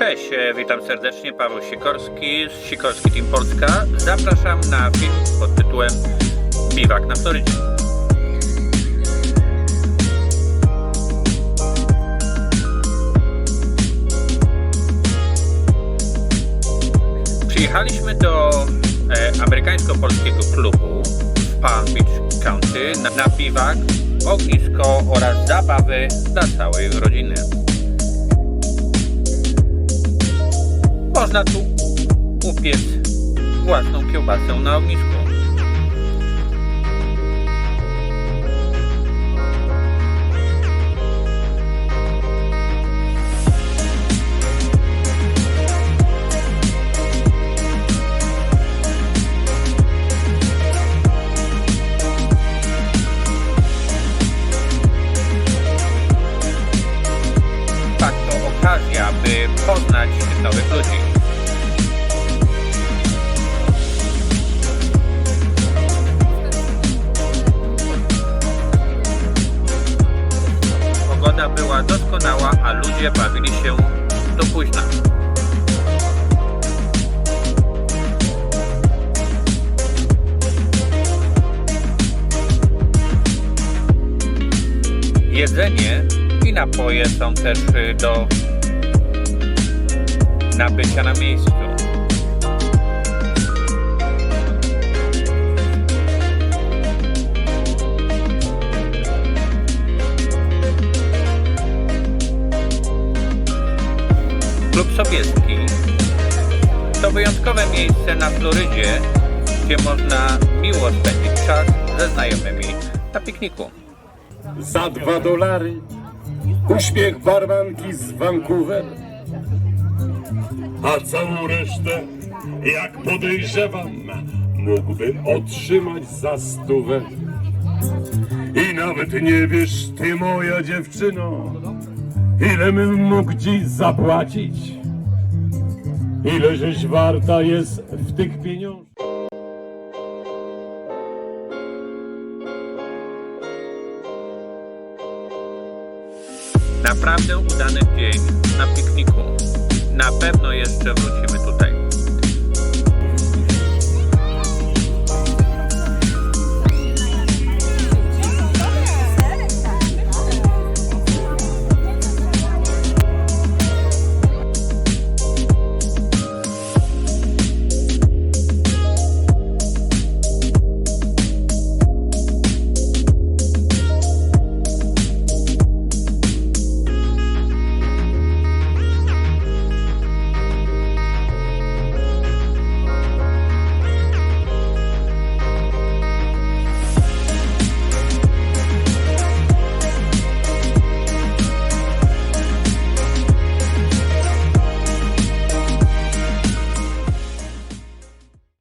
Cześć, e, witam serdecznie, Paweł Sikorski z Sikorski Team Polska. Zapraszam na film pod tytułem Biwak na Florydzie. Przyjechaliśmy do e, amerykańsko-polskiego klubu w Palm Beach County na, na biwak, ognisko oraz zabawy dla całej rodziny. Można tu upiec własną kiełbasę na ognisku. Tak okazja, by poznać nowych ludzi. Była doskonała, a ludzie bawili się do późna. Jedzenie i napoje są też do nabycia na miejscu. Klub Sobieski to wyjątkowe miejsce na Florydzie, gdzie można miło spędzić czas ze znajomymi na pikniku. Za dwa dolary uśmiech barmanki z Vancouver. A całą resztę, jak podejrzewam, mógłbym otrzymać za stówę. I nawet nie wiesz, ty moja dziewczyno, ile bym mógł dziś zapłacić. Ile żeś warta jest w tych pieniążach. Naprawdę udany dzień na pikniku. Na pewno jeszcze wrócimy.